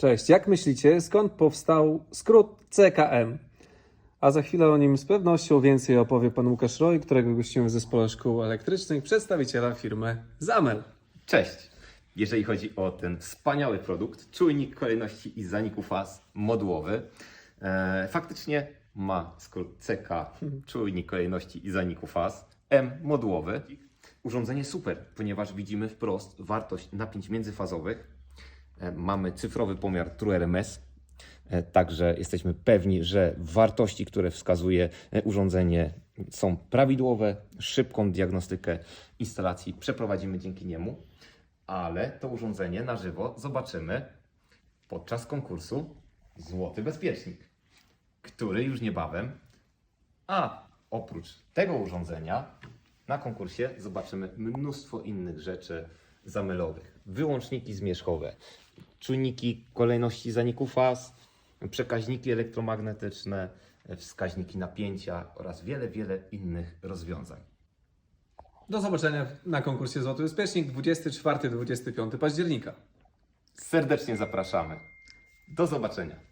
Cześć, jak myślicie, skąd powstał skrót CKM? A za chwilę o nim z pewnością więcej opowie pan Łukasz Roy, którego gościmy w zespole szkół elektrycznych, przedstawiciela firmy Zamel. Cześć! Jeżeli chodzi o ten wspaniały produkt, czujnik kolejności i zaniku faz modułowy, e, faktycznie ma skrót CK, czujnik kolejności i zaniku faz, M modułowy. Urządzenie super, ponieważ widzimy wprost wartość napięć międzyfazowych. E, mamy cyfrowy pomiar TrueRMS, E, Także jesteśmy pewni, że wartości, które wskazuje e, urządzenie, są prawidłowe. Szybką diagnostykę instalacji przeprowadzimy dzięki niemu, ale to urządzenie na żywo zobaczymy podczas konkursu Złoty Bezpiecznik, który już niebawem, a oprócz tego urządzenia na konkursie zobaczymy mnóstwo innych rzeczy zamylowych. Wyłączniki zmierzchowe, czujniki kolejności zaniku faz, przekaźniki elektromagnetyczne, wskaźniki napięcia oraz wiele, wiele innych rozwiązań. Do zobaczenia na konkursie Złoty Bezpiecznik 24-25 października. Serdecznie zapraszamy. Do zobaczenia.